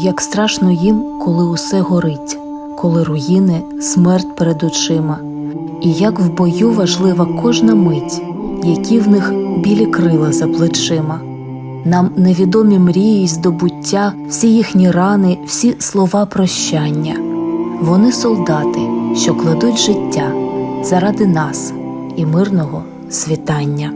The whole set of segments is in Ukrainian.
як страшно їм, коли усе горить, коли руїни, смерть перед очима, і як в бою важлива кожна мить, які в них білі крила за плечима. Нам невідомі мрії й здобуття, всі їхні рани, всі слова прощання. Вони солдати, що кладуть життя заради нас і мирного світання.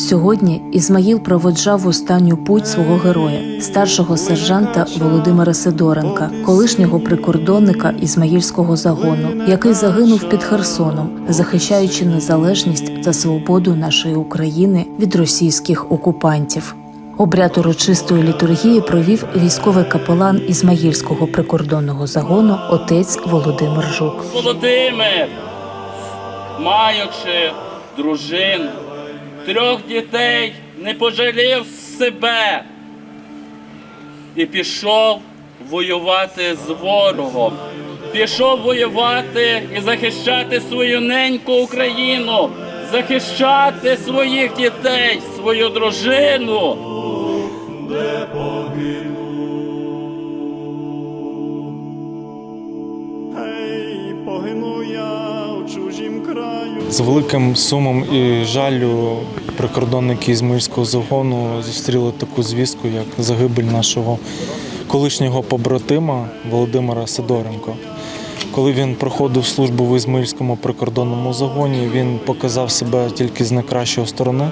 Сьогодні Ізмаїл проводжав останню путь свого героя, старшого сержанта Володимира Сидоренка, колишнього прикордонника Ізмаїльського загону, який загинув під Херсоном, захищаючи незалежність та свободу нашої України від російських окупантів. Обряд урочистої літургії провів військовий капелан Ізмаїльського прикордонного загону отець Володимир Жук. Володимир, маючи дружину, трьох дітей, не пожалів себе і пішов воювати з ворогом. Пішов воювати і захищати свою неньку Україну, захищати своїх дітей, свою дружину. Гей, З великим сумом і жалю прикордонники Ізмаїльського загону зустріли таку звістку, як загибель нашого колишнього побратима Володимира Сидоренко. Коли він проходив службу в Ізмаїльському прикордонному загоні, він показав себе тільки з найкращої сторони.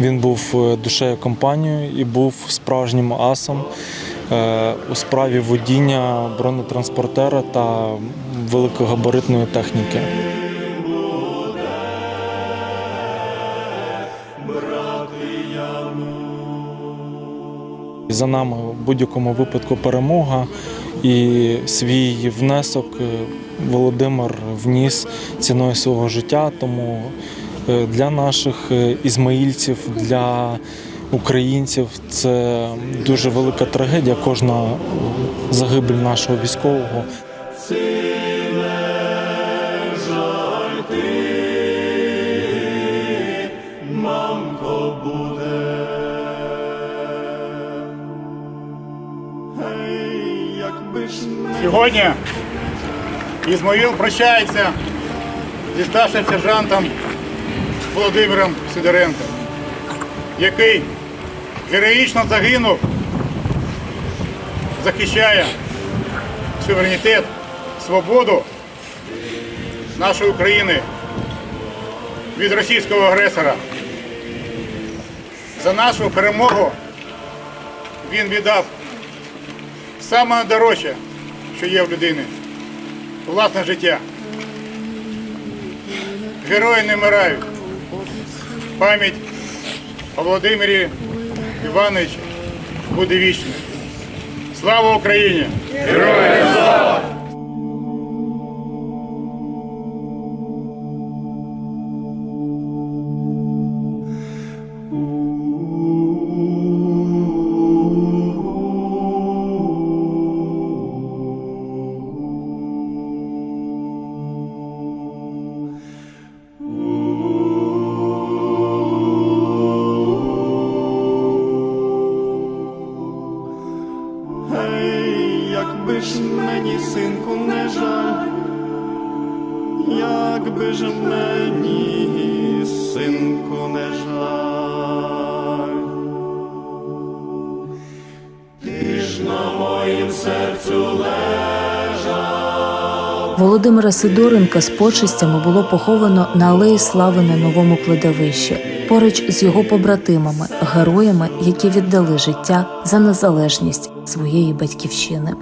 Він був е, душею компанією і був справжнім асом е, у справі водіння бронетранспортера та великогабаритної техніки. За нами в будь-якому випадку перемога і свій внесок е, Володимир вніс ціною свого життя. Тому е, для наших е, ізмаїльців, для українців це дуже велика трагедія. Кожна загибель нашого військового. Сьогодні Ізмаїл прощається зі старшим сержантом Володимиром Сидоренко, який героїчно загинув, захищає суверенітет, свободу нашої України від російського агресора. За нашу перемогу він віддав саме дорожче, що є в людини власне життя. Герої не вмирають. Пам'ять о Володимирі Івановичу буде вічною. Слава Україні! Гей, синку, не жаль, якби ж мені, синку, не жаль. Ти ж на моїм серцю лежав. Володимира Сидоренка з почестями було поховано на алеї Слави на новому кладовищі, поруч з його побратимами, героями, які віддали життя за незалежність своєї батьківщини.